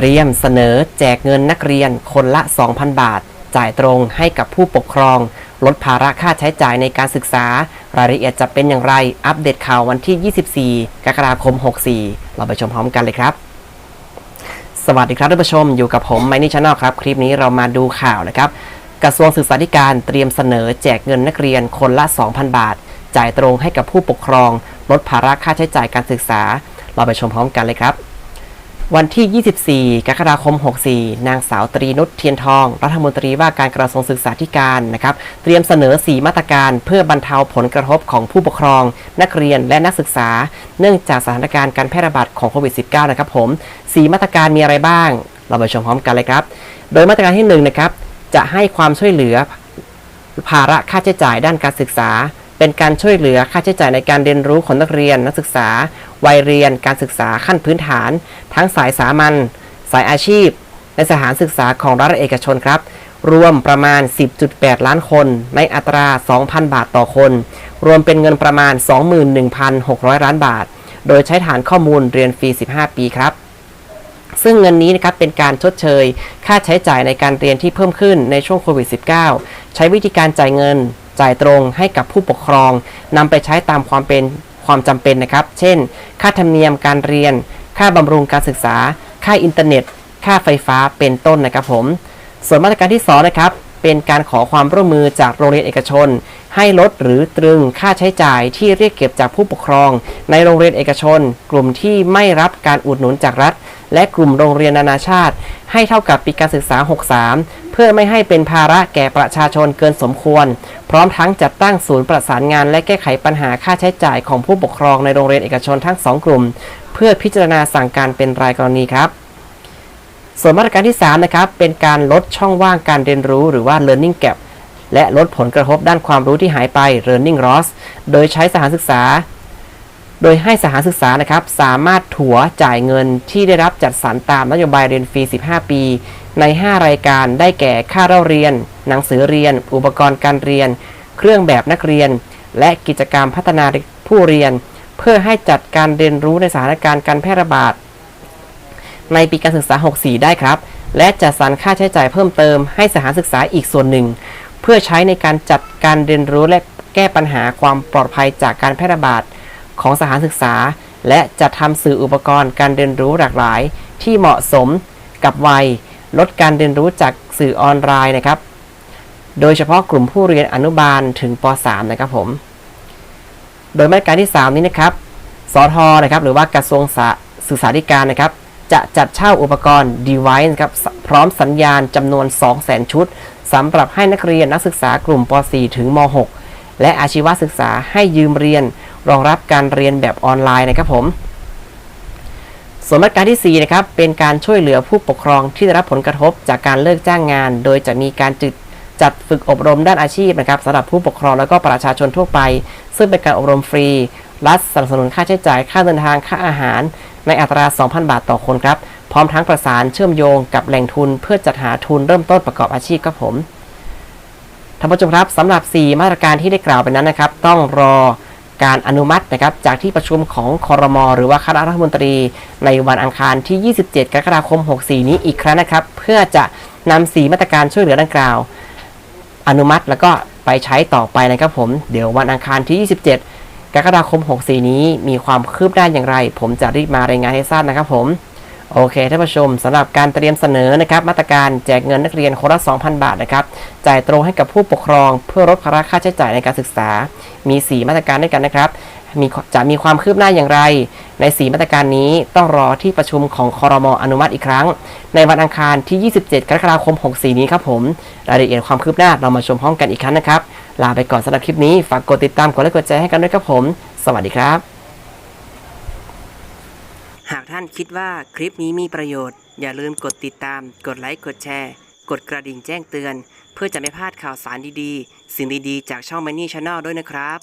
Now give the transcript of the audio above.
ตรียมเสนอแจกเงินนักเรียนคนละ 2,000 บาท จ่ายตรงให้กับผู้ปกครอง ลดภาระค่าใช้จ่ายในการศึกษา รายละเอียดจะเป็นอย่างไร อัปเดตข่าววันที่ 24 กรกฎาคม 64 เราไปชมพร้อมกันเลยครับสวัสดีครับท่านผู้ชมอยู่กับผมไมนี่ชาแนลครับ คลิปนี้เรามาดูข่าวนะครับ กระทรวงศึกษาธิการเตรียมเสนอแจกเงินนักเรียนคนละ 2,000 บาท จ่ายตรงให้กับผู้ปกครอง ลดภาระค่าใช้จ่ายการศึกษา เราไปชมพร้อมกันเลยครับ วันที่ 24 กรกฎาคม 64 นางสาวตรีนุชเทียนทอง รัฐมนตรีว่าการกระทรวงศึกษาธิการนะครับ เตรียมเสนอ 4 มาตรการเพื่อบรรเทาผลกระทบของผู้ปกครอง นักเรียนและนักศึกษา เนื่องจากสถานการณ์การแพร่ระบาดของโควิด -19 นะครับผม 4 มาตรการมีอะไรบ้าง เราไปชมพร้อมกันเลยครับ โดยมาตรการที่1นะครับ จะให้ความช่วยเหลือภาระค่าใช้จ่ายด้านการศึกษา เป็นการช่วยเหลือค่าใช้จ่ายในการเรียนรู้ของนักเรียน นักศึกษา วัยเรียน การศึกษาขั้นพื้นฐาน ทั้งสายสามัญ สายอาชีพ ในสถานศึกษาของรัฐเอกชนครับ รวมประมาณ 10.8 ล้านคน ในอัตรา 2,000 บาทต่อคน รวมเป็นเงินประมาณ 21,600 ล้านบาท โดยใช้ฐานข้อมูลเรียนฟรี 15 ปีครับซึ่งเงินนี้นะครับเป็นการชดเชย ค่าใช้จ่ายในการเรียนที่เพิ่มขึ้นในช่วงโควิด -19 ใช้วิธีการจ่ายเงิน จ่ายตรงให้กับผู้ปกครองนำไปใช้ตามความเป็นความจำเป็นนะครับ เช่น ค่าธรรมเนียมการเรียน ค่าบำรุงการศึกษา ค่าอินเทอร์เน็ต ค่าไฟฟ้าเป็นต้นนะครับผม ส่วนมาตรการที่2นะครับเป็นการขอความร่วมมือจากโรงเรียนเอกชน ให้ลดหรือตรึงค่าใช้จ่ายที่เรียกเก็บจากผู้ปกครอง ในโรงเรียนเอกชน กลุ่มที่ไม่รับการอุดหนุนจากรัฐ และกลุ่มโรงเรียนนานาชาติ ให้เท่ากับปีการศึกษา 63 พื่อไม่ให้เป็นภาระแก่ประชาชนเกินสมควร พร้อมทั้งจัดตั้งศูนย์ประสานงาน และแก้ไขปัญหาค่าใช้จ่ายของผู้ปกครองในโรงเรียนเอกชนทั้งสองกลุ่ม เพื่อพิจารณาสั่งการเป็นรายกรณีครับส่วนมาตรการที่ 3 นะครับ เป็นการลดช่องว่างการเรียนรู้หรือว่า learning gap และลดผลกระทบด้านความรู้ที่หายไป learning loss โดยใช้สถานศึกษา โดยให้สถานศึกษานะครับ สามารถถัวจ่ายเงินที่ได้รับจัดสรรตามนโยบายเรียนฟรี 15 ปี ใน 5 รายการได้แก่ค่าเล่าเรียน หนังสือเรียน อุปกรณ์การเรียน เครื่องแบบนักเรียน และกิจกรรมพัฒนาผู้เรียน เพื่อให้จัดการเรียนรู้ในสถานการณ์การแพร่ระบาด ในปีการศึกษา 64 ได้ครับ และจัดสรรค่าใช้จ่ายเพิ่มเติมให้สถานศึกษาอีกส่วนหนึ่ง เพื่อใช้ในการจัดการเรียนรู้และแก้ปัญหาความปลอดภัยจากการแพร่ระบาดของสถานศึกษา และจัดทำสื่ออุปกรณ์การเรียนรู้หลากหลาย ที่เหมาะสมกับวัย ลดการเรียนรู้จากสื่อออนไลน์นะครับ โดยเฉพาะกลุ่มผู้เรียนอนุบาลถึงป .3 นะครับผม โดยมาตรการที่ 3 นี้นะครับ สทนะครับหรือว่ากระทรวงสาศึกษาธิการนะครับ จะจัดเช่าอุปกรณ์ device นะครับพร้อมสัญญาณจำนวน 200,000 ชุดสำหรับให้นักเรียนนักศึกษากลุ่มป .4 ถึงม .6 และอาชีวศึกษาให้ยืมเรียน รองรับการเรียนแบบออนไลน์นะครับผม ส่วนมาตรการที่ 4 นะครับ เป็นการช่วยเหลือผู้ปกครองที่ได้รับผลกระทบจากการเลิกจ้างงาน โดยจะมีการจัดจัดฝึกอบรมด้านอาชีพนะครับสำหรับผู้ปกครองและก็ประชาชนทั่วไป ซึ่งเป็นการอบรมฟรี รัฐสนับสนุนค่าใช้จ่ายค่าเดินทางค่าอาหาร ในอัตรา 2,000 บาทต่อคนครับ พร้อมทั้งประสานเชื่อมโยงกับแหล่งทุนเพื่อจัดหาทุนเริ่มต้นประกอบอาชีพครับผมท่านผู้ชมครับสำหรับ 4 มาตรการที่ได้กล่าวไปนั้นนะครับ ต้องรอ การอนุมัตินะครับจากที่ประชุมของคอรมอหรือว่าคณะรัฐมนตรี ในวันอังคารที่ 27 กรกฎาคม 64 นี้อีกครั้งนะครับ เพื่อจะนำสีมาตรการช่วยเหลือดังกล่าว อนุมัติแล้วก็ไปใช้ต่อไปนะครับผม เดี๋ยววันอังคารที่ 27 กรกฎาคม 64 นี้มีความคืบหน้าอย่างไร ผมจะรีบมารายงานให้ทราบนะครับผม โอเคท่านผู้ชมสำหรับการเตรียมเสนอนะครับมาตรการแจกเงินนักเรียนคนละ 2,000 บาทนะครับจ่ายตรงให้กับผู้ปกครองเพื่อลดภาระค่าใช้จ่ายในการศึกษา มี 4 มาตรการด้วยกันนะครับมีจะมีความคืบหน้าอย่างไร ใน 4 มาตรการนี้ต้องรอที่ประชุมของคอรมออนุมัติอีกครั้ง ในวันอังคารที่ 27 กรกฎาคม 64 นี้ครับผมรายละเอียดความคืบหน้าเรามาชมพร้อมกันอีกครั้งนะครับลาไปก่อนสำหรับคลิปนี้ฝากกดติดตามกดไลค์กดแชร์ให้กันด้วยครับผม สวัสดีครับ ท่านคิดว่าคลิปนี้มีประโยชน์ อย่าลืมกดติดตาม กดไลค์ กดแชร์ กดกระดิ่งแจ้งเตือน เพื่อจะไม่พลาดข่าวสารดีๆ สิ่งดีๆ จากช่อง Money Channel ด้วยนะครับ